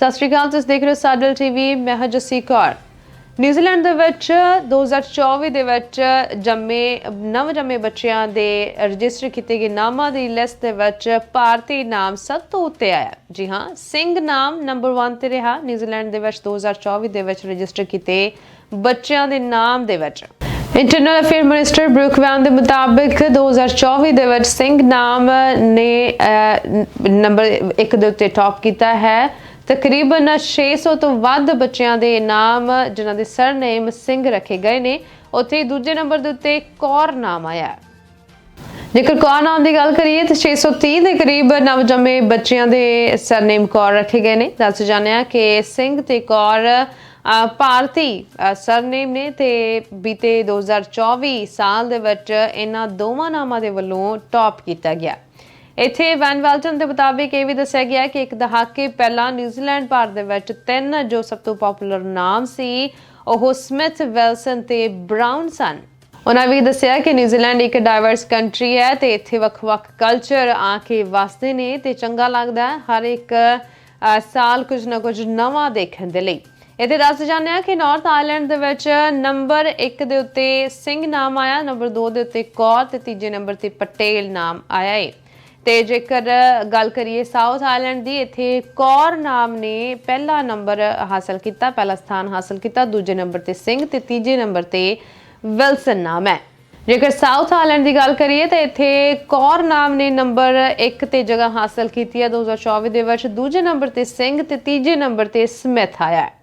ਸਤਿ ਸ਼੍ਰੀ ਅਕਾਲ, ਤੁਸੀਂ ਦੇਖ ਰਹੇ ਹੋ ਸਾਡਲ ਟੀਵੀ ਮੈਂ ਹਾਂ ਜਸੀ ਕੌਰ। ਨਿਊਜ਼ੀਲੈਂਡ ਦੇ ਵਿੱਚ 2024 ਦੇ ਵਿੱਚ ਜੰਮੇ, ਨਵ ਜੰਮੇ ਬੱਚਿਆਂ ਦੇ ਰਜਿਸਟਰ ਕੀਤੇ ਗਏ ਨਾਮਾਂ ਦੀ ਲਿਸਟ ਦੇ ਵਿੱਚ ਭਾਰਤੀ ਨਾਮ ਸਭ ਤੋਂ ਉੱਤੇ ਆਇਆ। ਜੀ ਹਾਂ, ਸਿੰਘ ਨਾਮ ਨੰਬਰ 1 ਤੇ ਰਿਹਾ ਨਿਊਜ਼ੀਲੈਂਡ ਦੇ ਵਿੱਚ 2024 ਦੇ ਵਿੱਚ ਰਜਿਸਟਰ ਕੀਤੇ ਬੱਚਿਆਂ ਦੇ ਨਾਮ ਦੇ ਵਿੱਚ। ਇੰਟਰਨਲ ਅਫੇਅਰ ਮਿਨਿਸਟਰ ਬਰੂਕ ਵੈਨ ਦੇ ਮੁਤਾਬਿਕ 2024 ਦੇ ਵਿੱਚ ਸਿੰਘ ਨਾਮ ਨੇ ਨੰਬਰ 1 ਦੇ ਉੱਤੇ ਟੌਪ ਕੀਤਾ ਹੈ। ਤਕਰੀਬਨ 600 ਤੋਂ ਵੱਧ ਬੱਚਿਆਂ ਦੇ ਨਾਮ, ਜਿਨ੍ਹਾਂ ਦੇ ਸਰਨੇਮ ਸਿੰਘ ਰੱਖੇ ਗਏ ਨੇ। ਉੱਥੇ ਹੀ ਦੂਜੇ ਨੰਬਰ ਦੇ ਉੱਤੇ ਕੌਰ ਨਾਮ ਆਇਆ ਜੇਕਰ ਕੌਰ ਨਾਮ ਦੀ ਗੱਲ ਕਰੀਏ ਤਾਂ 630 ਦੇ ਕਰੀਬ ਨਵਜੰਮੇ ਬੱਚਿਆਂ ਦੇ ਸਰਨੇਮ ਕੌਰ ਰੱਖੇ ਗਏ ਨੇ। ਦੱਸ ਜਾਣਿਆ ਕਿ ਸਿੰਘ ਤੇ ਕੌਰ ਭਾਰਤੀ ਸਰਨੇਮ ਨੇ ਤੇ ਬੀਤੇ 2024 ਸਾਲ ਦੇ ਵਿੱਚ ਇਹਨਾਂ ਦੋਵਾਂ ਨਾਮਾਂ ਦੇ ਵੱਲੋਂ ਟੌਪ ਕੀਤਾ ਗਿਆ। ਇੱਥੇ ਵੈਨ ਵੈਲਟਨ ਦੇ ਮੁਤਾਬਿਕ ਇਹ ਵੀ ਦੱਸਿਆ ਗਿਆ ਕਿ ਇੱਕ ਦਹਾਕੇ ਪਹਿਲਾਂ ਨਿਊਜ਼ੀਲੈਂਡ ਭਾਰਤ ਦੇ ਵਿੱਚ ਤਿੰਨ ਜੋ ਸਭ ਤੋਂ ਪਪੂਲਰ ਨਾਮ ਸੀ, ਉਹ ਸਮਿਥ, ਵੈਲਸਨ ਤੇ ਬ੍ਰਾਊਨ ਸਨ। ਉਹਨਾਂ ਵੀ ਦੱਸਿਆ ਕਿ ਨਿਊਜ਼ੀਲੈਂਡ ਇੱਕ ਡਾਈਵਰਸ ਕੰਟਰੀ ਹੈ ਤੇ ਇੱਥੇ ਵੱਖ-ਵੱਖ ਕਲਚਰ ਆ ਕੇ ਵਸਦੇ ਨੇ ਤੇ ਚੰਗਾ ਲੱਗਦਾ ਹੈ ਹਰ ਇੱਕ ਸਾਲ ਕੁਝ ਨਾ ਕੁਝ ਨਵਾਂ ਦੇਖਣ ਦੇ ਲਈ। ਇਹਦੇ ਦੱਸ ਜਾਂਦੇ ਆ ਕਿ ਨਾਰਥ ਆਇਲੈਂਡ ਦੇ ਵਿੱਚ ਨੰਬਰ 1 ਦੇ ਉੱਤੇ ਸਿੰਘ ਨਾਮ ਆਇਆ ਨੰਬਰ 2 ਦੇ ਉੱਤੇ ਕੌਰ ਤੇ ਤੀਜੇ ਨੰਬਰ ਤੇ ਪਟੇਲ ਨਾਮ ਆਇਆ ਹੈ ਤੇ ਜੇਕਰ ਗੱਲ ਕਰੀਏ ਸਾਊਥ ਆਇਲੈਂਡ ਦੀ, ਇੱਥੇ ਕੌਰ ਨਾਮ ਨੇ ਪਹਿਲਾ ਨੰਬਰ ਹਾਸਲ ਕੀਤਾ, ਪਹਿਲਾ ਸਥਾਨ ਹਾਸਲ ਕੀਤਾ, ਦੂਜੇ ਨੰਬਰ ਤੇ ਸਿੰਘ ਤੇ ਤੀਜੇ ਨੰਬਰ ਤੇ ਵਿਲਸਨ ਨਾਮ ਹੈ। ਜੇਕਰ ਸਾਊਥ ਆਇਲੈਂਡ ਦੀ ਗੱਲ ਕਰੀਏ, ਤਾਂ ਇੱਥੇ ਕੌਰ ਨਾਮ ਨੇ ਨੰਬਰ 1 ਤੇ ਜਗ੍ਹਾ ਹਾਸਲ ਕੀਤੀ ਹੈ 2024 ਦੇ ਵਿੱਚ, ਦੂਜੇ ਨੰਬਰ ਤੇ ਸਿੰਘ ਤੇ ਤੀਜੇ ਨੰਬਰ ਤੇ ਸਮਿਥ ਆਇਆ ਹੈ।